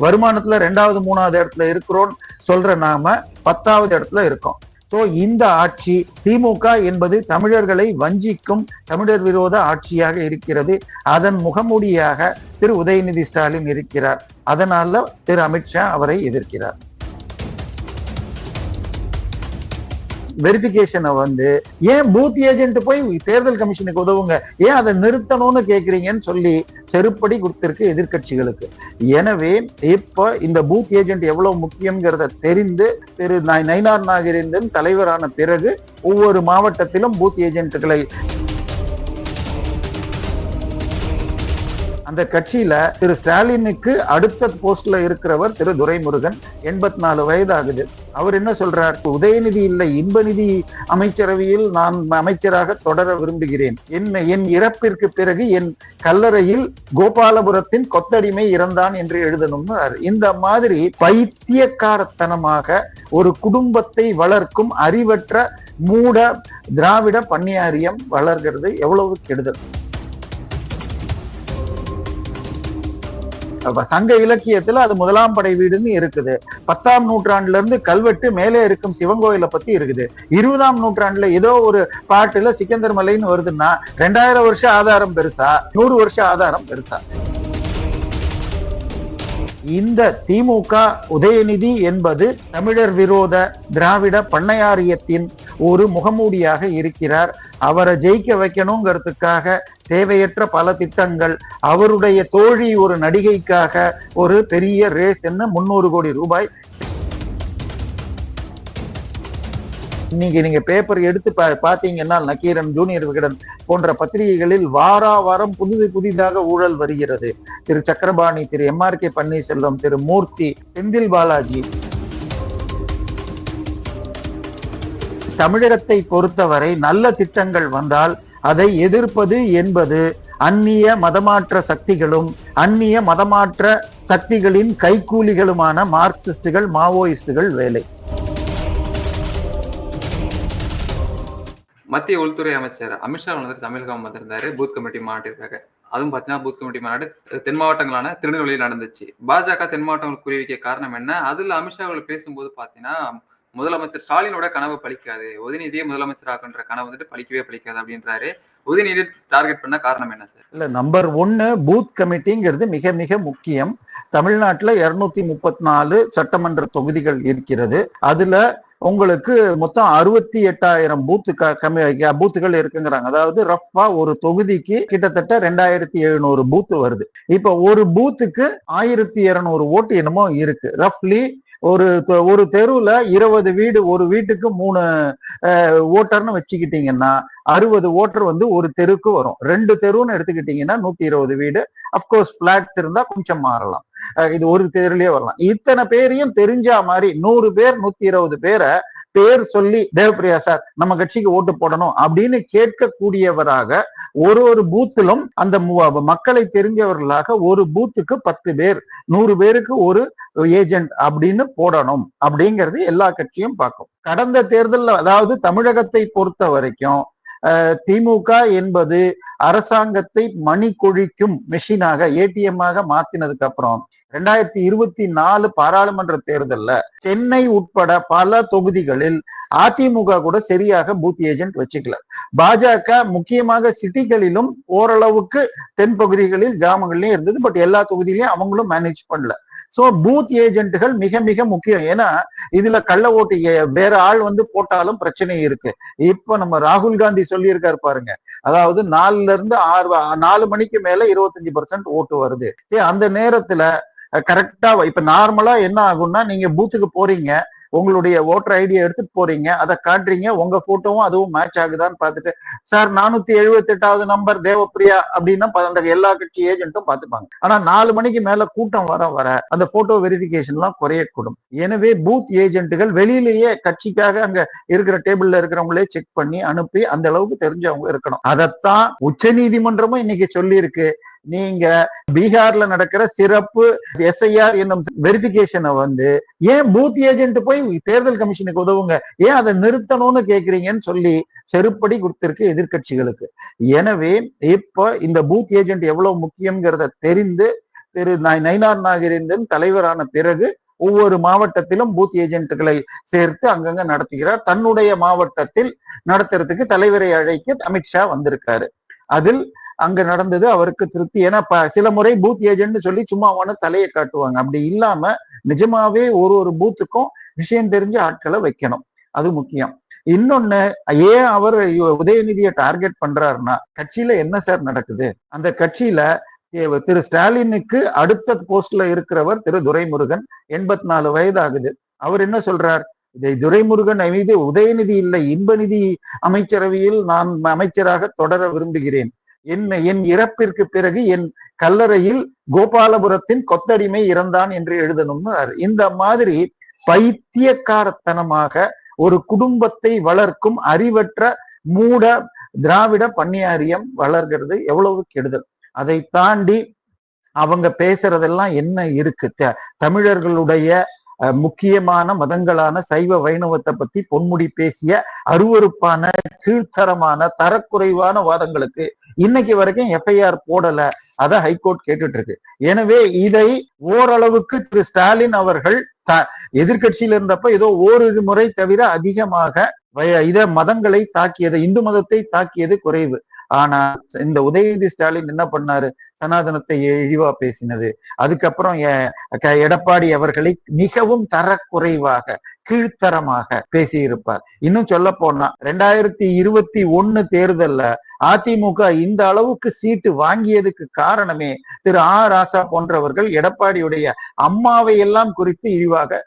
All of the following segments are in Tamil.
வருமானத்துல ரெண்டாவது மூணாவது இடத்துல இருக்கிறோம் சொல்ற நாம பத்தாவது இடத்துல இருக்கோம். சோ இந்த ஆட்சி திமுக என்பது தமிழர்களை வஞ்சிக்கும் தமிழர் விரோத ஆட்சியாக இருக்கிறது. அதன் முகமூடியாக திரு உதயநிதி ஸ்டாலின் இருக்கிறார். அதனால திரு அமித்ஷா அவரை எதிர்க்கிறார். வெரிபிகேஷனை வந்து ஏன் பூத் ஏஜென்ட் போய் தேர்தல் கமிஷனுக்கு உதவுங்க? ஏன் அதை நிறுத்தணும்னு கேட்குறீங்கன்னு சொல்லி செருப்படி கொடுத்திருக்கு எதிர்க்கட்சிகளுக்கு. எனவே இப்போ இந்த பூத் ஏஜென்ட் எவ்வளவு முக்கியங்கிறத தெரிந்து திரு நை- நயினார் நாகேந்திரன் தலைவரான பிறகு ஒவ்வொரு மாவட்டத்திலும் பூத் ஏஜென்ட்டுகளை அந்த கட்சியில திரு ஸ்டாலினுக்கு அடுத்த போஸ்ட்ல இருக்கிறவர் திரு துரைமுருகன். எண்பத்தி நாலு வயது ஆகுது அவர் என்ன சொல்றார்? உதயநிதி இல்லை இன்பநிதி அமைச்சரவையில் நான் அமைச்சராக தொடர விரும்புகிறேன். என் என் இறப்பிற்கு பிறகு என் கல்லறையில் கோபாலபுரத்தின் கொத்தடிமை இறந்தான் என்று எழுதணும்னு இந்த மாதிரி பைத்தியக்காரத்தனமாக ஒரு குடும்பத்தை வளர்க்கும் அறிவற்ற மூட திராவிட பன்னியாரியம் வளர்கிறது. எவ்வளவு கெடுதல். சங்க இலக்கியத்துல அது முதலாம் படை வீடுன்னு இருக்குது. பத்தாம் நூற்றாண்டுல இருந்து கல்வெட்டு மேலே இருக்கும் சிவன் கோயிலை பத்தி இருக்குது. இருபதாம் நூற்றாண்டுல ஏதோ ஒரு பாட்டுல சிக்கந்தர் மலைன்னு வருதுன்னா ரெண்டாயிரம் வருஷம் ஆதாரம் பெருசா? நூறு வருஷம் ஆதாரம் பெருசா? இந்த திமுக உதயநிதி என்பது தமிழர் விரோத திராவிட பண்ணையாரியத்தின் ஒரு முகமூடியாக இருக்கிறார். அவரை ஜெயிக்க வைக்கணுங்கிறதுக்காக தேவையற்ற பல திட்டங்கள் அவருடைய தோழி ஒரு நடிகைக்காக ஒரு பெரிய ரேஸ் என்ன முன்னூறு கோடி ரூபாய் இன்னைக்கு நீங்க பேப்பர் எடுத்து பா- பாத்தீங்கன்னா நக்கீரன் ஜூனியர் விகடன் போன்ற பத்திரிகைகளில் வாரா வாரம் புதிது புதிதாக ஊழல் வருகிறது. Thiru Sakkarapani Thiru M R K Panneerselvam Thiru Moorthy Senthil Balaji. தமிழகத்தை பொறுத்தவரை நல்ல திட்டங்கள் வந்தால் அதை எதிர்ப்பது என்பது அந்நிய மதமாற்ற சக்திகளும் அந்நிய மதமாற்ற சக்திகளின் கைக்கூலிகளுமான மார்க்சிஸ்டுகள் மாவோயிஸ்டுகள் வேலை. மத்திய உள்துறை அமைச்சர் அமித்ஷா வந்து தமிழகம் வந்திருந்தாரு பூத் கமிட்டி மாநாட்டிற்காக அதுவும் பார்த்தீங்கன்னா பூத் கமிட்டி மாநாடு தென் மாவட்டங்களான திருநெல்வேலியில் நடந்துச்சு. பாஜக தென் மாவட்டங்கள் குறிவிக்க காரணம் என்ன? அதுல அமித்ஷா அவர்கள் பேசும்போது பார்த்தீங்கன்னா முதலமைச்சர் ஸ்டாலினோட கனவு பழிக்காது உதயநிதியே முதலமைச்சர் ஆகுன்ற கனவு வந்துட்டு பழிக்கவே பலிக்காது அப்படின்றாரு. உதயநிதி டார்கெட் பண்ண காரணம் என்ன சார் இல்ல நம்பர் ஒன்னு பூத் கமிட்டிங்கிறது மிக மிக முக்கியம். தமிழ்நாட்டுல இருநூத்தி முப்பத்தி நாலு சட்டமன்ற தொகுதிகள் இருக்கிறது. அதுல உங்களுக்கு மொத்தம் அறுபத்தி எட்டாயிரம் பூத்து க- கம்மி பூத்துகள் இருக்குங்கிறாங்க. அதாவது ரஃபா ஒரு தொகுதிக்கு கிட்டத்தட்ட ரெண்டாயிரத்தி எழுநூறு பூத்து வருது. இப்ப ஒரு பூத்துக்கு ஆயிரத்தி இருநூறு ஓட்டு என்னமோ இருக்கு. ரஃப்லி ஒரு ஒரு தெருவுல இருபது வீடு ஒரு வீட்டுக்கு மூணு ஓட்டர்னு வச்சுக்கிட்டீங்கன்னா அறுபது ஓட்டர் வந்து ஒரு தெருக்கு வரும். ரெண்டு தெருன்னு எடுத்துக்கிட்டீங்கன்னா நூத்தி இருபது வீடு. அப்கோர்ஸ் பிளாட்ஸ் இருந்தா கொஞ்சம் மாறலாம். இது ஒரு தெருலயே வரலாம். இத்தனை பேரையும் தெரிஞ்சா மாதிரி நூறு பேர் நூத்தி இருபது பேரை பேர் சொல்லி தேவப்பிரியா சார் நம்ம கட்சிக்கு ஓட்டு போடணும் அப்படின்னு கேட்கக்கூடியவராக ஒரு ஒரு பூத்திலும் அந்த மக்களை தெரிஞ்சவர்களாக ஒரு பூத்துக்கு பத்து பேர் நூறு பேருக்கு ஒரு ஏஜென்ட் அப்படின்னு போடணும் அப்படிங்கிறது எல்லா கட்சியும் பார்க்கும். கடந்த தேர்தலில் அதாவது தமிழகத்தை பொறுத்த வரைக்கும் திமுக என்பது அரசாங்கத்தை மணி கொழிக்கும் மெஷினாக ஏடிஎம் ஆக மாத்தினதுக்கு அப்புறம் ரெண்டாயிரத்தி இருபத்தி நாலு பாராளுமன்ற தேர்தல்ல சென்னை உட்பட பல தொகுதிகளில் அதிமுக கூட சரியாக பூத் ஏஜென்ட் வச்சுக்கல. பாஜக முக்கியமாக சிட்டிகளிலும் ஓரளவுக்கு தென் பகுதிகளில் கிராமங்கள்லயும் இருந்தது பட் எல்லா தொகுதியிலையும் அவங்களும் மேனேஜ் பண்ணல. சோ பூத் ஏஜென்ட்டுகள் மிக மிக முக்கியம். ஏன்னா இதுல கள்ள ஓட்டு வேற ஆள் வந்து போட்டாலும் பிரச்சனை இருக்கு. இப்ப நம்ம ராகுல் காந்தி சொல்லியிருக்காரு பாருங்க. அதாவது நாலுல இருந்து ஆறு நாலு மணிக்கு மேல இருபத்தஞ்சு பர்சன்ட் ஓட்டு வருது. சரி, அந்த நேரத்துல கரெக்டா இப்ப நார்மலா என்ன ஆகும்னா நீங்க பூத்துக்கு போறீங்க. உங்களுடைய ஓட்டர் ஐடியை எடுத்துட்டு போறீங்க அதை காட்டுறீங்க உங்க போட்டோவும் அதுவும் மேட்ச் ஆகுதான்னு பார்த்துட்டு சார் நானூத்தி எழுபத்தி எட்டாவது நம்பர் தேவப்பிரியா அப்படின்னா அந்த எல்லா கட்சி ஏஜென்ட்டும் பார்த்துப்பாங்க. ஆனா நாலு மணிக்கு மேல கூட்டம் வர வர அந்த போட்டோ வெரிபிகேஷன் எல்லாம் குறையக்கூடும். எனவே பூத் ஏஜென்ட்டுகள் வெளியிலேயே கட்சிக்காக அங்க இருக்கிற டேபிள்ல இருக்கிறவங்களே செக் பண்ணி அனுப்பி அந்த அளவுக்கு தெரிஞ்சவங்க இருக்கணும். அதைத்தான் உச்ச நீதிமன்றமும் இன்னைக்கு சொல்லி இருக்கு நீங்க பீகார்ல நடக்கிற சிறப்பு எஸ்ஐஆர் என்னும் வெரிஃபிகேஷனை வந்து ஏன் பூத் ஏஜென்ட் போய் தேர்தல் கமிஷனுக்கு உதவுங்க. ஏன் அதை நிறுத்தணும்னு கேக்குறீங்கன்னு சொல்லி செருப்படி கொடுத்திருக்கு எதிர்கட்சிகளுக்கு எனவே இப்ப இந்த பூத் ஏஜென்ட் எவ்வளவு முக்கியங்கிறத தெரிந்து திரு நை- நயினார் நாகேந்திரன் தலைவரான பிறகு ஒவ்வொரு மாவட்டத்திலும் பூத் ஏஜென்ட்களை சேர்த்து அங்கங்க நடத்துகிறார். தன்னுடைய மாவட்டத்தில் நடத்துறதுக்கு தலைவரை அழைக்க அமித்ஷா வந்திருக்காரு. அதில் அங்க நடந்தது அவருக்கு திருப்தி. ஏன்னா சில முறை பூத் ஏஜென்ட் சொல்லி சும்மாவான தலையை காட்டுவாங்க. அப்படி இல்லாம நிஜமாவே ஒரு ஒரு பூத்துக்கும் விஷயம் தெரிஞ்ச ஆட்களை வைக்கணும். அது முக்கியம். இன்னொன்னு ஏன் அவர் உதயநிதியை டார்கெட் பண்றாருன்னா கட்சியில என்ன சார் நடக்குது? அந்த கட்சியில திரு ஸ்டாலினுக்கு அடுத்த போஸ்ட்ல இருக்கிறவர் திரு துரைமுருகன் எண்பத்தி நாலு வயது ஆகுது அவர் என்ன சொல்றார்? இதை துரைமுருகன் மீது உதயநிதி இல்லை இன்பநிதி அமைச்சரவையில் நான் அமைச்சராக தொடர விரும்புகிறேன். என் என் இறப்பிற்கு பிறகு என் கல்லறையில் கோபாலபுரத்தின் கொத்தடிமை இறந்தான் என்று எழுதணும்னு இந்த மாதிரி பைத்தியக்காரத்தனமாக ஒரு குடும்பத்தை வளர்க்கும் அறிவற்ற மூட திராவிட பன்னியாரியம் வளர்கிறது எவ்வளவு கெடுதல். அதை தாண்டி அவங்க பேசுறதெல்லாம் என்ன இருக்கு? தமிழர்களுடைய முக்கியமான மதங்களான சைவ வைணவத்தை பத்தி பொன்முடி பேசிய அருவருப்பான கீழ்த்தரமான தரக்குறைவான வாதங்களுக்கு இன்னைக்கு வரைக்கும் எஃப்ஐஆர் போடல. அத ஹைகோர்ட் கேட்டுட்டு இருக்கு எனவே இதை ஓரளவுக்கு திரு ஸ்டாலின் அவர்கள் த- எதிர்கட்சியில இருந்தப்ப ஏதோ ஓரிரு முறை தவிர அதிகமாக வய- இத மதங்களை தாக்கியது இந்து மதத்தை தாக்கியது குறைவு. ஆனா இந்த உதயநிதி ஸ்டாலின் என்ன பண்ணாரு? சனாதனத்தை இழிவா பேசினது. அதுக்கப்புறம் எடப்பாடி அவர்களை மிகவும் தரக்குறைவாக கீழ்த்தரமாக பேசியிருப்பார். இன்னும் சொல்ல போனா ரெண்டாயிரத்தி இருபத்தி ஒண்ணு தேர்தல்ல அதிமுக இந்த அளவுக்கு சீட்டு வாங்கியதுக்கு காரணமே திரு ஆ ராசா போன்றவர்கள் எடப்பாடியுடைய அம்மாவை எல்லாம் குறித்து இழிவாக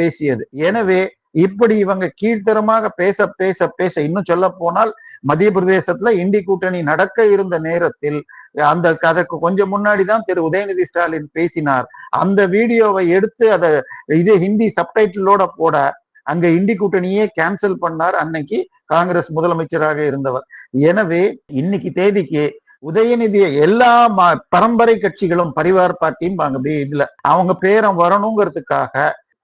பேசியது. எனவே இப்படி இவங்க கீழ்த்தரமாக பேச பேச பேச இன்னும் சொல்ல போனால் மத்திய பிரதேசத்துல இண்டி கூட்டணி நடக்க இருந்த நேரத்தில் அந்த அதற்கு கொஞ்சம் முன்னாடி தான் திரு உதயநிதி ஸ்டாலின் பேசினார். அந்த வீடியோவை எடுத்து அதை இது ஹிந்தி சப்டைட்டிலோட போட அங்க இண்டி கூட்டணியே கேன்சல் பண்ணார் அன்னைக்கு காங்கிரஸ் முதலமைச்சராக இருந்தவர். எனவே இன்னைக்கு தேதிக்கு உதயநிதிய எல்லா ம- பரம்பரை கட்சிகளும் பரிவார் பார்ட்டியும் வாங்க இதுல அவங்க பேரம் வரணுங்கிறதுக்காக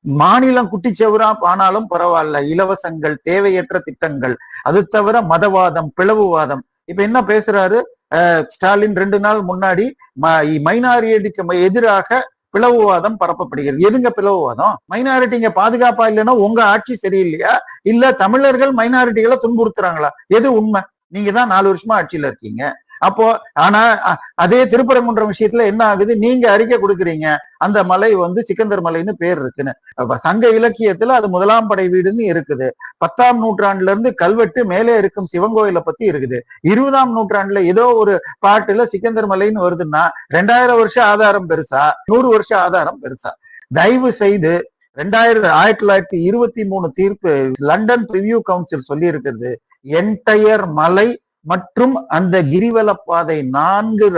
மாநிலம் குட்டிச்சவரா ஆனாலும் பரவாயில்ல. இலவசங்கள் தேவையற்ற திட்டங்கள். அது தவிர மதவாதம் பிளவுவாதம். இப்ப என்ன பேசுறாரு? ஸ்டாலின் ரெண்டு நாள் முன்னாடி மைனாரிட்டிக்கு எதிராக பிளவுவாதம் பரப்பப்படுகிறது. எதுங்க பிளவுவாதம்? மைனாரிட்டிங்க பாதுகாப்பா இல்லைன்னா உங்க ஆட்சி சரியில்லையா? இல்ல தமிழர்கள் மைனாரிட்டிகளை துன்புறுத்துறாங்களா? எது உண்மை? நீங்க தான் நாலு வருஷமா ஆட்சியில இருக்கீங்க. அப்போ ஆனா அதே திருப்பரங்குன்றம் விஷயத்துல என்ன ஆகுது? நீங்க அறிக்கை கொடுக்குறீங்க. அந்த மலை வந்து சிக்கந்தர் மலைன்னு பேர் இருக்குன்னு. சங்க இலக்கியத்துல அது முதலாம் படை வீடுன்னு இருக்குது. பத்தாம் நூற்றாண்டுல இருந்து கல்வெட்டு மேலே இருக்கும் சிவன் கோயிலை பத்தி இருக்குது. இருபதாம் நூற்றாண்டுல ஏதோ ஒரு பாட்டுல சிக்கந்தர் மலைன்னு வருதுன்னா ரெண்டாயிரம் வருஷம் ஆதாரம் பெருசா? நூறு வருஷம் ஆதாரம் பெருசா? தயவு செய்து ரெண்டாயிரத்தி ஆயிரத்தி தொள்ளாயிரத்தி இருபத்தி மூணு தீர்ப்பு லண்டன் ரிவ்யூ கவுன்சில் சொல்லி இருக்கிறது என்டையர் மலை மற்றும் அந்த கிரிவல பாதை நான்கு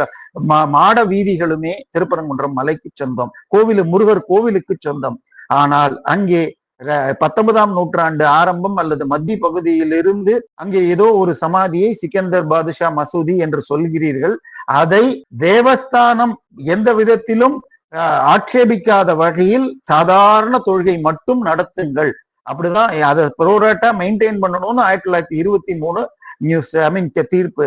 மாட வீதிகளுமே திருப்பரங்குன்றம் மலைக்கு சொந்தம். கோவில் முருகர் கோவிலுக்கு சொந்தம். ஆனால் அங்கே பத்தொன்பதாம் நூற்றாண்டு ஆரம்பம் அல்லது மத்திய பகுதியிலிருந்து அங்கே ஏதோ ஒரு சமாதியை சிக்கந்தர் பாதுஷா மசூதி என்று சொல்கிறீர்கள். அதை தேவஸ்தானம் எந்த விதத்திலும் ஆட்சேபிக்காத வகையில் சாதாரண தொழுகை மட்டும் நடத்துங்கள். அப்படிதான் அதை ப்ரோரேட்டா மெயின்டைன் பண்ணணும்னு ஆயிரத்தி தொள்ளாயிரத்தி இருபத்தி மூணு நியூஸ் ஐ மீன் தீர்ப்பு.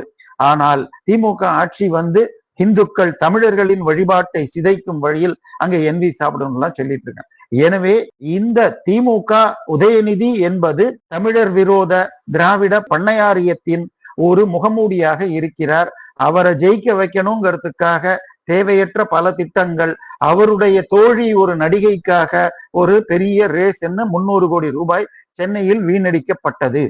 ஆனால் திமுக ஆட்சி வந்து இந்துக்கள் தமிழர்களின் வழிபாட்டை சிதைக்கும் வழியில் அங்க என்வி சாப்பிடணும்லாம் சொல்லிட்டு இருக்காங்க. எனவே இந்த திமுக உதயநிதி என்பது தமிழர் விரோத திராவிட பண்ணையாரியத்தின் ஒரு முகமூடியாக இருக்கிறார். அவரை ஜெயிக்க வைக்கணுங்கிறதுக்காக தேவையற்ற பல திட்டங்கள் அவருடைய தோழி ஒரு நடிகைக்காக ஒரு பெரிய ரேஸ் என்ன முன்னூறு கோடி ரூபாய் சென்னையில் வீணடிக்கப்பட்டது.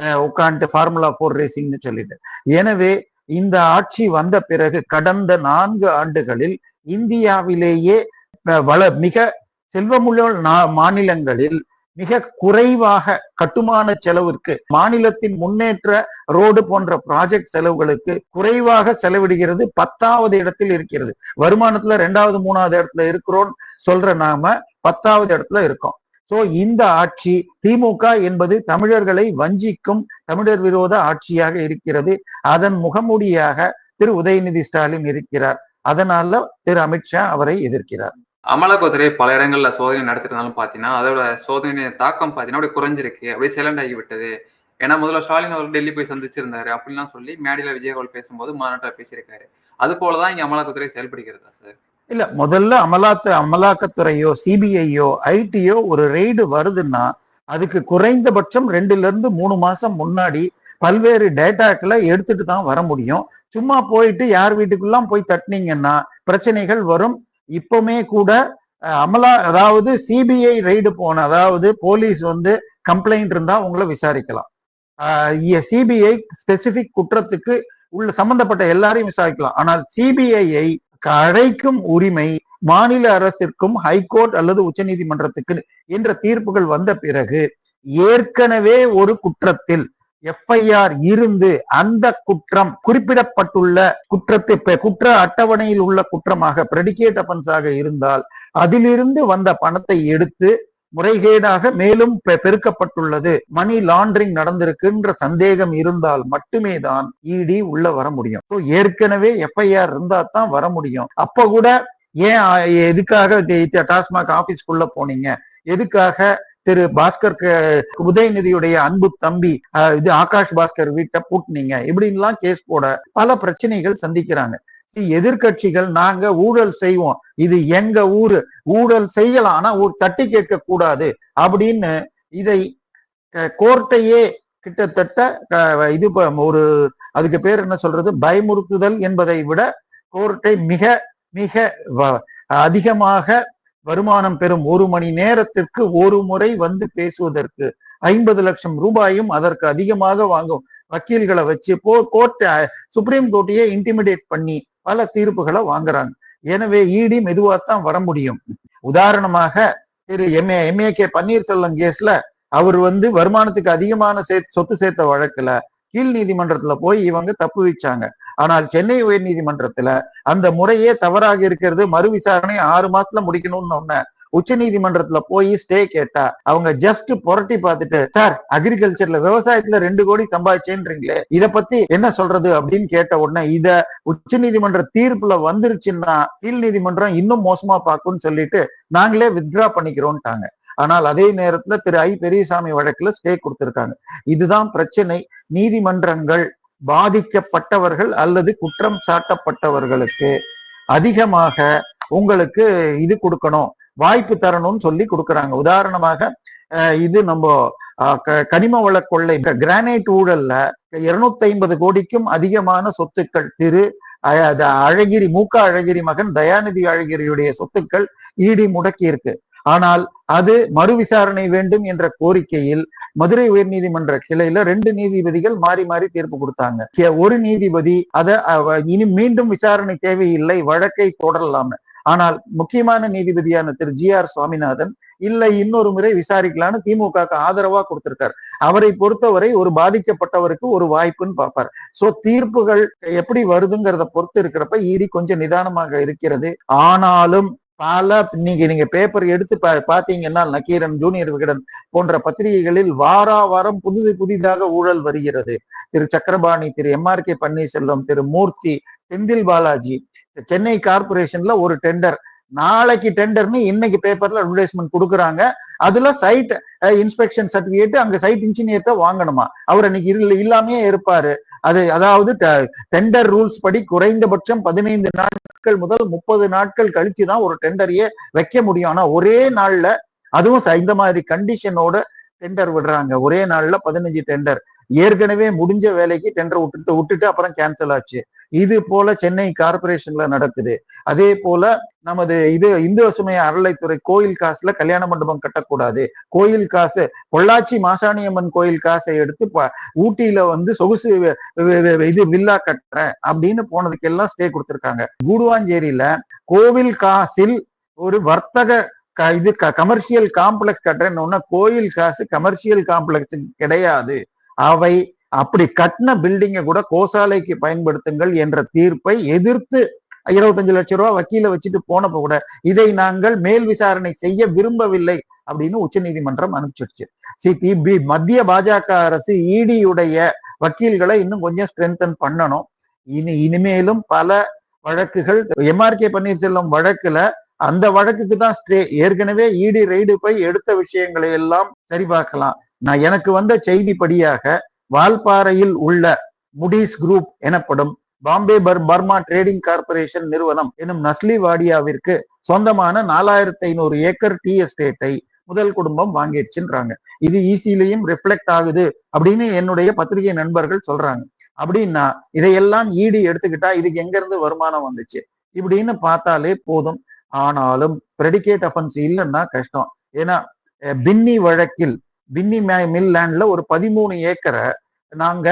உட்காந்துட்டு ஃபார்முலா போர் ரேசிங்னு சொல்லிட்டு. எனவே இந்த ஆட்சி வந்த பிறகு கடந்த நான்கு ஆண்டுகளில் இந்தியாவிலேயே வள மிக செல்வமுள்ள நா- மாநிலங்களில் மிக குறைவாக கட்டுமான செலவிற்கு மாநிலத்தின் முன்னேற்ற ரோடு போன்ற ப்ராஜெக்ட் செலவுகளுக்கு குறைவாக செலவிடுகிறது. பத்தாவது இடத்தில் இருக்கிறது. வருமானத்துல ரெண்டாவது மூணாவது இடத்துல இருக்கிறோம் சொல்ற நாம பத்தாவது இடத்துல இருக்கோம். சோ இந்த ஆட்சி திமுக என்பது தமிழர்களை வஞ்சிக்கும் தமிழர் விரோத ஆட்சியாக இருக்கிறது. அதன் முகமூடியாக திரு உதயநிதி ஸ்டாலின் இருக்கிறார். அதனால திரு அமித்ஷா அவரை எதிர்க்கிறார். அமலாக்கத்துறை பல இடங்கள்ல சோதனை நடத்திருந்தாலும் பாத்தீங்கன்னா அதோட சோதனை தாக்கம் பாத்தீங்கன்னா அப்படியே குறைஞ்சிருக்கு. அப்படியே சைலண்ட் ஆகி விட்டது ஏன்னா முதல்ல ஸ்டாலின் அவர் டெல்லி போய் சந்திச்சிருந்தாரு அப்படின்லாம் சொல்லி மேடையில விஜயகோல் பேசும்போது மாநாட்டில் பேசியிருக்காரு. அது போலதான் இங்க அமலாக்கத்துறை செயல்படுகிறதா சார்? இல்ல முதல்ல அமலாத்து அமலாக்கத்துறையோ சிபிஐயோ ஐடியோ ஒரு ரெய்டு வருதுன்னா அதுக்கு குறைந்தபட்சம் ரெண்டுல இருந்து மூணு மாசம் முன்னாடி பல்வேறு டேட்டாக்களை எடுத்துட்டு தான் வர முடியும். சும்மா போயிட்டு யார் வீட்டுக்குள்ளாம் போய் தட்டினீங்கன்னா பிரச்சனைகள் வரும். இப்பவுமே கூட அமலா அதாவது சிபிஐ ரெய்டு போன அதாவது போலீஸ் வந்து கம்ப்ளைண்ட் இருந்தா உங்களை விசாரிக்கலாம். சிபிஐ ஸ்பெசிபிக் குற்றத்துக்கு உள்ள சம்பந்தப்பட்ட எல்லாரையும் விசாரிக்கலாம். ஆனால் சிபிஐயை அழைக்கும் உரிமை மாநில அரசிற்கும் ஹைகோர்ட் அல்லது உச்சநீதிமன்றத்துக்கு என்ற தீர்ப்புகள் வந்த பிறகு ஏற்கனவே ஒரு குற்றத்தில் எஃப்ஐஆர் இருந்து அந்த குற்றம் குறிப்பிடப்பட்டுள்ள குற்றத்தை குற்ற அட்டவணையில் உள்ள குற்றமாக பிரெடிகேட் அபன்ஸாக இருந்தால் அதிலிருந்து வந்த பணத்தை எடுத்து முறைகேடாக மேலும் பெ- பெருக்கப்பட்டுள்ளது. மணி லாண்டரிங் நடந்திருக்குன்ற சந்தேகம் இருந்தால் மட்டுமே தான் இடி உள்ள வர முடியும். ஏற்கனவே எஃப்ஐஆர் இருந்தா தான் வர முடியும். அப்ப கூட ஏன் எதுக்காக டாஸ்மாக் ஆபீஸ்க்குள்ள போனீங்க? எதுக்காக திரு பாஸ்கர் உதயநிதியுடைய அன்பு தம்பி இது ஆகாஷ் பாஸ்கர் வீட்டை பூட்டினீங்க? இப்படின்லாம் கேஸ் போட பல பிரச்சனைகள் சந்திக்கிறாங்க. எதிர்கட்சிகள் எதிர்க்கட்சிகள் நாங்க ஊழல் செய்வோம். இது எங்க ஊரு? ஊழல் செய்யலாம். ஆனா ஊர் தட்டி கேட்க கூடாது அப்படின்னு இதை க- கோர்ட்டையே கிட்டத்தட்ட இது ப- ஒரு அதுக்கு பேர் என்ன சொல்றது? பயமுறுத்துதல் என்பதை விட கோர்ட்டை மிக மிக வ- அதிகமாக வருமானம் பெறும் ஒரு மணி நேரத்திற்கு ஒரு முறை வந்து பேசுவதற்கு ஐம்பது லட்சம் ரூபாயும் அதற்கு அதிகமாக வாங்கும் வக்கீல்களை வச்சு போ கோர்ட் சுப்ரீம் கோர்ட்டையே இன்டிமிடேட் பண்ணி பல தீர்ப்புகளை வாங்குறாங்க. எனவே இடி மெதுவாத்தான் வர முடியும். உதாரணமாக Thiru MA MA K Panneerselvam கேஸ்ல அவர் வந்து வருமானத்துக்கு அதிகமான சே- சொத்து சேர்த்த வழக்குல கீழ் நீதிமன்றத்துல போய் இவங்க தப்பு வச்சாங்க ஆனால் சென்னை உயர் நீதிமன்றத்துல அந்த முறையே தவறாக இருக்கிறது. மறு விசாரணை ஆறு மாசத்துல முடிக்கணும்னு ஒன்ன உச்ச நீதிமன்றத்துல போய் ஸ்டே கேட்டா அவங்க ஜஸ்ட் புரட்டி பார்த்துட்டு சார் அக்ரிகல்ச்சர்ல விவசாயத்துல ரெண்டு கோடி சம்பாதிச்சேன்றீங்களே இத பத்தி என்ன சொல்றது? அப்படின்னு கேட்ட உடனே இத உச்ச நீதிமன்ற தீர்ப்புல வந்துருச்சுன்னா கீழ் நீதிமன்றம் இன்னும் மோசமா பார்க்கும்னு சொல்லிட்டு நாங்களே வித்ட்ரா பண்ணிக்கிறோம்ட்டாங்க. ஆனால் அதே நேரத்துல திரு. ஐ. பெரியசாமி வழக்குல ஸ்டே கொடுத்திருக்காங்க. இதுதான் பிரச்சனை. நீதிமன்றங்கள் பாதிக்கப்பட்டவர்கள் அல்லது குற்றம் சாட்டப்பட்டவர்களுக்கு அதிகமாக உங்களுக்கு இது கொடுக்கணும் வாய்ப்பு தரணும்னு சொல்லி கொடுக்குறாங்க. உதாரணமாக அஹ், இது நம்ம அஹ், க- கனிம வள கொள்ளை கிரானைட் ஊழல்ல இருநூத்தி ஐம்பது கோடிக்கும் அதிகமான சொத்துக்கள் திரு அ- அழகிரி மூக்க அழகிரி மகன் தயாநிதி அழகிரியுடைய சொத்துக்கள் ஈடி முடக்கி இருக்கு ஆனால் அது மறு விசாரணை வேண்டும் என்ற கோரிக்கையில் மதுரை உயர்நீதிமன்ற கிளையில ரெண்டு நீதிபதிகள் மாறி மாறி தீர்ப்பு கொடுத்தாங்க. ஒரு நீதிபதி அதை இனி மீண்டும் விசாரணை தேவையில்லை வழக்கை தொடரலாம்னு ஆனால் முக்கியமான நீதிபதியான திரு. ஜி. ஆர். சுவாமிநாதன் இல்லை இன்னொரு முறை விசாரிக்கலாம்னு திமுகக்கு ஆதரவா கொடுத்திருக்காரு. அவரை பொறுத்தவரை ஒரு பாதிக்கப்பட்டவருக்கு ஒரு வாய்ப்புன்னு பார்ப்பார். சோ தீர்ப்புகள் எப்படி வருதுங்கிறத பொறுத்து இருக்கிறப்ப இடி கொஞ்சம் நிதானமாக இருக்கிறது. ஆனாலும் பல நீங்க நீங்க பேப்பர் எடுத்து பா- பாத்தீங்கன்னா நக்கீரன் ஜூனியர் விகடன் போன்ற பத்திரிகைகளில் வாரா வாரம் புதிது புதிதாக ஊழல் வருகிறது. Thiru Sakkarapani Thiru M R K Panneerselvam Thiru Moorthy Senthil Balaji Chennai கார்பரேஷன்ல ஒரு டெண்டர் நாளைக்கு டெண்டர்னு இன்னைக்கு பேப்பர்ல அட்வர்டைஸ்மெண்ட் கொடுக்குறாங்க. அதுல சைட் இன்ஸ்பெக்ஷன் சர்டிபிகேட் அங்க சைட் இன்ஜினியர்ட்ட வாங்கணுமா? அவர் அன்னைக்கு இல்லாமே இருப்பாரு. அது அதாவது டெண்டர் ரூல்ஸ் படி குறைந்தபட்சம் பதினைந்து நாள் நாட்கள் முதல் முப்பது நாட்கள் கழிச்சு தான் ஒரு டெண்டரையே வைக்க முடியும். ஆனா ஒரே நாள்ல அதுவும் இந்த மாதிரி கண்டிஷனோட டெண்டர் விடுறாங்க. ஒரே நாள்ல பதினஞ்சு டெண்டர் ஏற்கனவே முடிஞ்ச வேலைக்கு டெண்டர் விட்டுட்டு விட்டுட்டு அப்புறம் கேன்சல் ஆச்சு. இது போல சென்னை கார்பரேஷன்ல நடக்குது. அதே போல நமது இது இந்து பசுமை அறளைத்துறை கோயில் காசுல கல்யாண மண்டபம் கட்டக்கூடாது. கோயில் காசு பொள்ளாச்சி மாசாணியம்மன் கோயில் காசை எடுத்து ப- ஊட்டியில வந்து சொகுசு இது வில்லா கட்டுறேன் அப்படின்னு போனதுக்கெல்லாம் ஸ்டே கொடுத்துருக்காங்க. கூடுவாஞ்சேரியில கோவில் காசில் ஒரு வர்த்தக க- இது கமர்ஷியல் காம்ப்ளெக்ஸ் கட்டுறேன்னு கோயில் காசு கமர்ஷியல் காம்ப்ளெக்ஸ் கிடையாது. அவை அப்படி கட்டின பில்டிங்கை கூட கோசாலைக்கு பயன்படுத்துங்கள் என்ற தீர்ப்பை எதிர்த்து இருபத்தஞ்சு லட்சம் ரூபாய் வக்கீல வச்சுட்டு போனப்ப கூட இதை நாங்கள் மேல் விசாரணை செய்ய விரும்பவில்லை அப்படின்னு உச்சநீதிமன்றம் அனுப்பிச்சிடுச்சு. சி பி மத்திய பாஜக அரசு இடியுடைய வக்கீல்களை இன்னும் கொஞ்சம் ஸ்ட்ரென்தன் பண்ணணும். இனி இனிமேலும் பல வழக்குகள் எம்ஆர்கே பன்னீர்செல்வம் வழக்குல அந்த வழக்குக்கு தான் ஸ்டே ஏற்கனவே இடி ரெய்டு போய் எடுத்த விஷயங்களை எல்லாம் சரிபார்க்கலாம். நான் எனக்கு வந்த செய்திப்படியாக வால்பாறையில் உள்ள முடிஸ் குரூப் எனப்படும் பாம்பே பர் பர்மா ட்ரேடிங் கார்ப்பரேஷன் நிறுவனம் எனும் நஸ்லி வாடியாவிற்கு சொந்தமான நாலாயிரத்தி ஐநூறு ஏக்கர் டீ எஸ்டேட்டை முதல் குடும்பம் வாங்கிடுச்சுன்றாங்க. இது ஈஸிலையும் ரிஃப்ளெக்ட் ஆகுது அப்படின்னு என்னுடைய பத்திரிகை நண்பர்கள் சொல்றாங்க. அப்படின்னா இதையெல்லாம் ஈடு எடுத்துக்கிட்டா இதுக்கு எங்க இருந்து வருமானம் வந்துச்சு? இப்படின்னு பார்த்தாலே போதும். ஆனாலும் பிரெடிகேட் அஃபென்ஸ் இல்லைன்னா கஷ்டம். ஏன்னா பின்னி வழக்கில் பின்னி மில் லேண்ட்ல ஒரு பதிமூணு ஏக்கரை நாங்க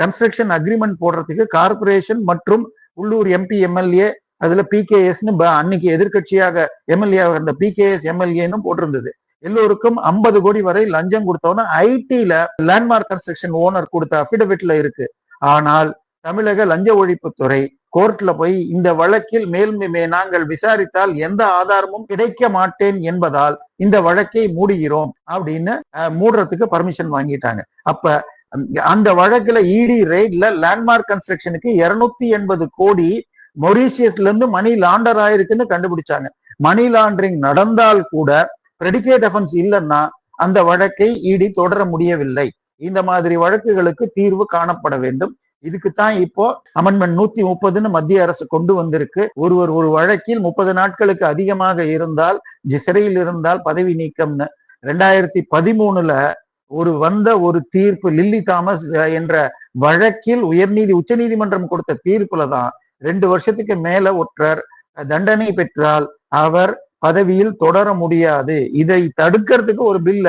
கன்ஸ்ட்ரக்ஷன் அக்ரிமெண்ட் போடுறதுக்கு கார்ப்பரேஷன் மற்றும் உள்ளூர் எம்பி எம்எல்ஏ அதுல பிகேஎஸ்னு அன்னைக்கு எதிர்க்கட்சியாக எம்எல்ஏ இருந்த பிகேஎஸ் எம்எல்ஏன்னு போட்டிருந்தது. எல்லோருக்கும் ஐம்பது கோடி வரை லஞ்சம் கொடுத்தோன்னா ஐடில லேண்ட்மார்க் கன்ஸ்ட்ரக்ஷன் ஓனர் கொடுத்த அபிடவிட்ல இருக்கு. ஆனால் தமிழக லஞ்ச ஒழிப்புத்துறை கோர்ட்ல போய் இந்த வழக்கில் மேல் மே- நாங்கள் விசாரித்தால் எந்த ஆதாரமும் கிடைக்க மாட்டேன் என்பதால் இந்த வழக்கை மூடுகிறோம் அப்படின்னு மூடுறதுக்கு பர்மிஷன் வாங்கிட்டாங்க. அப்ப அந்த- வழக்குல இடி ரெய்ட்ல லேண்ட்மார்க் கன்ஸ்ட்ரக்ஷனுக்கு இருநூத்தி எண்பது கோடி மொரீஷியஸ்ல இருந்து மணி லாண்டர் ஆயிருக்குன்னு கண்டுபிடிச்சாங்க. மணி லாண்டரிங் நடந்தால் கூட பிரெடிகேட் அஃபென்ஸ் இல்லைன்னா அந்த வழக்கை இடி தொடர முடியவில்லை. இந்த மாதிரி வழக்குகளுக்கு தீர்வு காணப்பட வேண்டும். இதுக்குத்தான் இப்போ அமெண்ட்மெண்ட் நூத்தி முப்பதுன்னு மத்திய அரசு கொண்டு வந்திருக்கு. ஒருவர் ஒரு வழக்கில் முப்பது நாட்களுக்கு அதிகமாக இருந்தால் சிறையில் இருந்தால் பதவி நீக்கம்னு. ரெண்டாயிரத்தி பதிமூணுல ஒரு வந்த ஒரு தீர்ப்பு லில்லி தாமஸ் என்ற வழக்கில் உயர்நீதி உச்சநீதிமன்றம் கொடுத்த தீர்ப்புல தான் ரெண்டு வருஷத்துக்கு மேல ஒற்றர் தண்டனை பெற்றால் அவர் பதவியில் தொடர முடியாது. இதை தடுக்கிறதுக்கு ஒரு பில்ல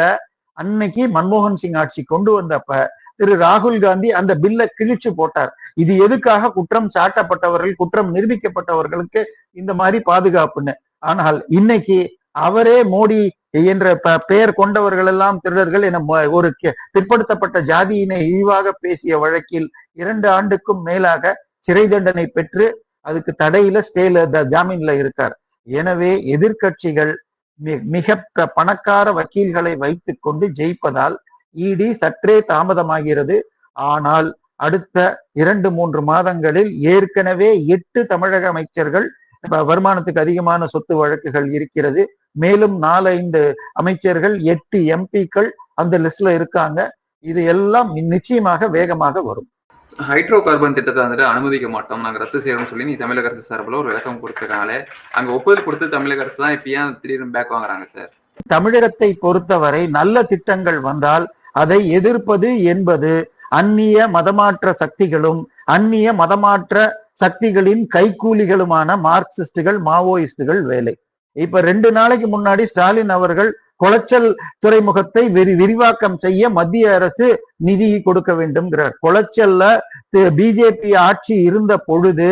அன்னைக்கு மன்மோகன் சிங் ஆட்சி கொண்டு வந்தப்ப திரு ராகுல் காந்தி அந்த பில்ல கிழிச்சு போட்டார். இது எதுக்காக குற்றம் சாட்டப்பட்டவர்கள் குற்றம் நிரூபிக்கப்பட்டவர்களுக்கு இந்த மாதிரி பாதுகாப்புன்னு. ஆனால் இன்னைக்கு அவரே மோடி என்ற ப- பெயர் கொண்டவர்கள் எல்லாம் திருடர்கள் என ம- ஒரு பிற்படுத்தப்பட்ட ஜாதியினை இழிவாக பேசிய வழக்கில் இரண்டு ஆண்டுக்கும் மேலாக சிறை தண்டனை பெற்று அதுக்கு தடையில ஸ்டேல த- ஜாமீன்ல இருக்கார். எனவே எதிர்க்கட்சிகள் மிக பணக்கார வக்கீல்களை வைத்துக் கொண்டு ஜெயிப்பதால் இடி சற்றே தாமதமாகிறது. ஆனால் அடுத்த இரண்டு மூன்று மாதங்களில் ஏற்கனவே எட்டு தமிழக அமைச்சர்கள் வருமானத்துக்கு அதிகமான சொத்து வழக்குகள் இருக்கிறது. மேலும் நாலైந்து அமைச்சர்கள் எட்டு எம்பிக்கள் அந்த லிஸ்ட்ல இருக்காங்க. இது எல்லாம் நிச்சயமாக வேகமாக வரும். ஹைட்ரோ கார்பன் திட்டத்தை வந்துட்டு அனுமதிக்க மாட்டோம். நாங்க ரத்து செய்யறோம்னு சொல்லி நீ தமிழக அரசு சார்பில் ஒரு விளக்கம் கொடுத்துருக்காங்களே. அங்க ஒப்புதல் கொடுத்து தமிழக அரசு தான் இப்ப ஏன் திடீர்னு பேக் வாங்குறாங்க சார் தமிழகத்தை பொறுத்தவரை நல்ல திட்டங்கள் வந்தால் அதை எதிர்ப்பது என்பது அந்நிய மதமாற்ற சக்திகளும் அந்நிய மதமாற்ற சக்திகளின் கைக்கூலிகளுமான மார்க்சிஸ்டுகள் மாவோயிஸ்டுகள் வேலை. இப்ப ரெண்டு நாளைக்கு முன்னாடி ஸ்டாலின் அவர்கள் குளச்சல் துறைமுகத்தை விரி விரிவாக்கம் செய்ய மத்திய அரசு நிதி கொடுக்க வேண்டும்ங்கிறார். குளச்சல்ல பிஜேபி ஆட்சி இருந்த பொழுது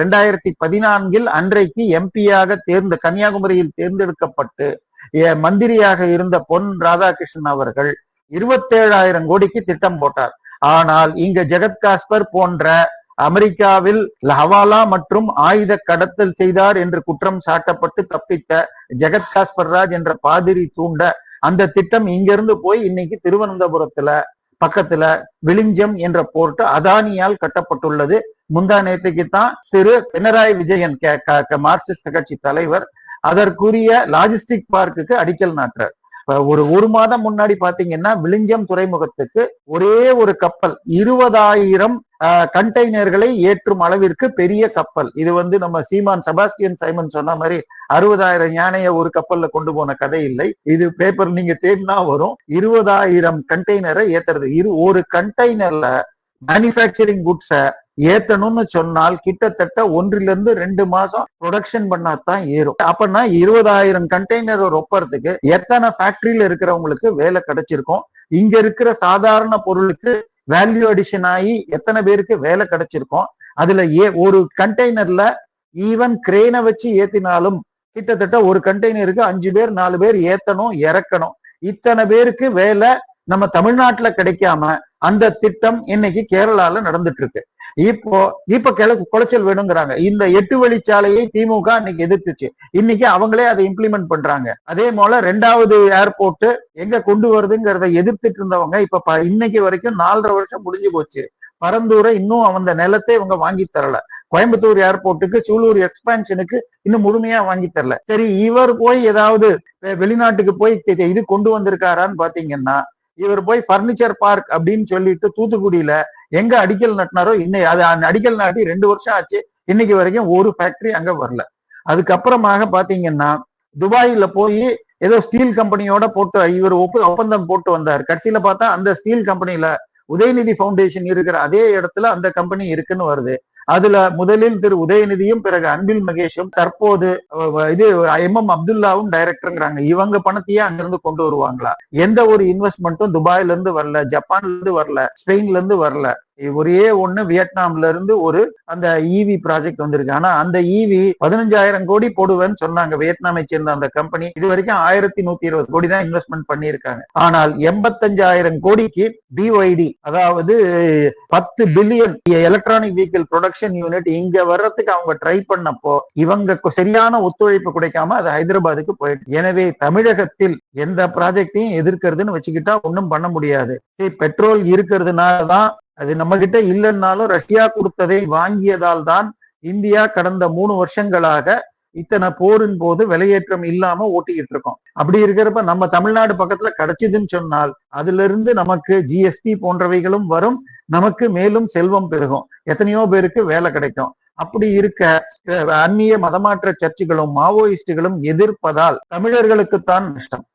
ரெண்டாயிரத்தி பதினான்கில் அன்றைக்கு எம்பியாக தேர்ந்த கன்னியாகுமரியில் தேர்ந்தெடுக்கப்பட்டு மந்திரியாக இருந்த பொன் ராதாகிருஷ்ணன் அவர்கள் இருபத்தேழாயிரம் கோடிக்கு திட்டம் போட்டார். ஆனால் இங்க ஜெகத் காஸ்பர் போன்ற அமெரிக்காவில் ஹவாலா மற்றும் ஆயுத கடத்தல் செய்தார் என்று குற்றம் சாட்டப்பட்டு தப்பித்த ஜெகத் காஸ்பர்ராஜ் என்ற பாதிரி தூண்ட அந்த திட்டம் இங்கிருந்து போய் இன்னைக்கு திருவனந்தபுரத்துல பக்கத்துல விளிஞ்சம் என்ற போர்ட் அதானியால் கட்டப்பட்டுள்ளது. முந்தா நேற்றுக்கு தான் திரு பினராயி விஜயன் கே- க- மார்க்சிஸ்ட் கட்சி தலைவர் அதற்குரிய லாஜிஸ்டிக் பார்க்குக்கு அடிக்கல் நாட்டுறார். ஒரு ஒரு மாதம் முன்னாடி பாத்தீங்கன்னா விளிஞ்சம் துறைமுகத்துக்கு ஒரே ஒரு கப்பல் இருபதாயிரம் கண்டெய்னர்களை ஏற்றும் அளவிற்கு பெரிய கப்பல். இது வந்து நம்ம சீமான் செபாஸ்டியன் சைமன் சொன்ன மாதிரி அறுபதாயிரம் யானைய ஒரு கப்பல்ல கொண்டு போன கதை இல்லை. இது பேப்பர் நீங்க தேடினா வரும். இருபதாயிரம் கண்டெய்னரை ஏத்துறது. இரு ஒரு கண்டெய்னர்ல மேனுஃபேக்சரிங் குட்ஸை ஏத்தணும்னு சொன்னால் கிட்டத்தட்ட ஒன்றிலிருந்து இருந்து ரெண்டு மாசம் ப்ரொடக்ஷன் பண்ணாதான் ஏறும். அப்பனா இருபதாயிரம் கண்டெய்னர் ஒப்பறதுக்கு எத்தனை ஃபேக்டரியில இருக்கிறவங்களுக்கு வேலை கிடைச்சிருக்கும்? இங்க இருக்கிற சாதாரண பொருளுக்கு வேல்யூ அடிஷன் ஆகி எத்தனை பேருக்கு வேலை கிடைச்சிருக்கும்? அதுல ஏ ஒரு கண்டெய்னர்ல ஈவன் கிரேனை வச்சு ஏத்தினாலும் கிட்டத்தட்ட ஒரு கண்டெய்னருக்கு அஞ்சு பேர் நாலு பேர் ஏத்தணும் இறக்கணும். இத்தனை பேருக்கு வேலை நம்ம தமிழ்நாட்டுல கிடைக்காம அந்த திட்டம் இன்னைக்கு கேரளால நடந்துட்டு இருக்கு இப்போ இப்ப கிழக்கு குளைச்சல் வேணுங்கிறாங்க. இந்த எட்டு வழிச்சாலையை திமுக இன்னைக்கு எதிர்த்துச்சு. இன்னைக்கு அவங்களே அதை இம்ப்ளிமெண்ட் பண்றாங்க. அதே போல ரெண்டாவது ஏர்போர்ட் எங்க கொண்டு வருதுங்கிறத எதிர்த்துட்டு இருந்தவங்க இப்ப ப- இன்னைக்கு வரைக்கும் நாலரை வருஷம் முடிஞ்சு போச்சு. பரந்தூரை இன்னும் அந்த நிலத்தை இவங்க வாங்கி தரல. கோயம்புத்தூர் ஏர்போர்ட்டுக்கு சூலூர் எக்ஸ்பான்ஷனுக்கு இன்னும் முழுமையா வாங்கி தரல. சரி இவர் போய் ஏதாவது வெளிநாட்டுக்கு போய் இது கொண்டு வந்திருக்காரான்னு பாத்தீங்கன்னா இவர் போய் பர்னிச்சர் பார்க் அப்படின்னு சொல்லிட்டு தூத்துக்குடியில எங்க அடிக்கல் நட்டினாரோ இன்னை அது அந்த அடிக்கல் நாட்டி ரெண்டு வருஷம் ஆச்சு. இன்னைக்கு வரைக்கும் ஒரு ஃபேக்டரி அங்க வரல. அதுக்கப்புறமாக பாத்தீங்கன்னா துபாயில போய் ஏதோ ஸ்டீல் கம்பெனியோட போட்டு இவர் ஒப்பு ஒப்பந்தம் போட்டு வந்தார். கட்சியில பார்த்தா அந்த ஸ்டீல் கம்பெனில உதயநிதி பவுண்டேஷன் இருக்கிற அதே இடத்துல அந்த கம்பெனி இருக்குன்னு வருது. அதுல முதலில் திரு உதயநிதியும் பிறகு அன்பில் மகேஷும் தற்போது இது எம் எம் அப்துல்லாவும் டைரக்டருங்கிறாங்க இவங்க பணத்தையே அங்கிருந்து கொண்டு வருவாங்களா? எந்த ஒரு இன்வெஸ்ட்மெண்ட்டும் துபாயில இருந்து வரல ஜப்பான்ல இருந்து வரல ஸ்பெயின்ல இருந்து வரல. ஒரே ஒண்ணு வியட்நாம்ல இருந்து ஒரு அந்த ஈவி ப்ராஜெக்ட் வந்திருக்கு. ஆனா அந்த ஈவி பதினஞ்சாயிரம் கோடி போடுவேன்னு சொன்னாங்க. வியட்நாமை சேர்ந்த அந்த கம்பெனி இது வரைக்கும் ஆயிரத்தி நூத்தி இருபது கோடி தான் இன்வெஸ்ட்மெண்ட் பண்ணியிருக்காங்க. ஆனால் எண்பத்தஞ்சாயிரம் கோடிக்கு பிஒய்டி அதாவது பத்து billion electronic vehicle production unit இங்க வர்றதுக்கு அவங்க ட்ரை பண்ணப்போ இவங்க சரியான ஒத்துழைப்பு கிடைக்காம அது ஹைதராபாத்துக்கு போயிட்டு. எனவே தமிழகத்தில் எந்த ப்ராஜெக்டையும் எதிர்க்கிறதுன்னு வச்சுக்கிட்டா ஒன்றும் பண்ண முடியாது. சரி பெட்ரோல் இருக்கிறதுனால தான் அது நம்ம கிட்ட இல்லைன்னாலும் ரஷ்யா கொடுத்ததை வாங்கியதால் தான் இந்தியா கடந்த மூணு வருஷங்களாக இத்தனை போரின் போது விலையேற்றம் இல்லாம ஓட்டிக்கிட்டு இருக்கோம். அப்படி இருக்கிறப்ப நம்ம தமிழ்நாடு பக்கத்துல கிடைச்சதுன்னு சொன்னால் அதுல இருந்து நமக்கு ஜிஎஸ்டி போன்றவைகளும் வரும். நமக்கு மேலும் செல்வம் பெருகும். எத்தனையோ பேருக்கு வேலை கிடைக்கும். அப்படி இருக்க அந்நிய மதமாற்ற சர்ச்சுகளும் மாவோயிஸ்டுகளும் எதிர்ப்பதால் தமிழர்களுக்குத்தான் நஷ்டம்.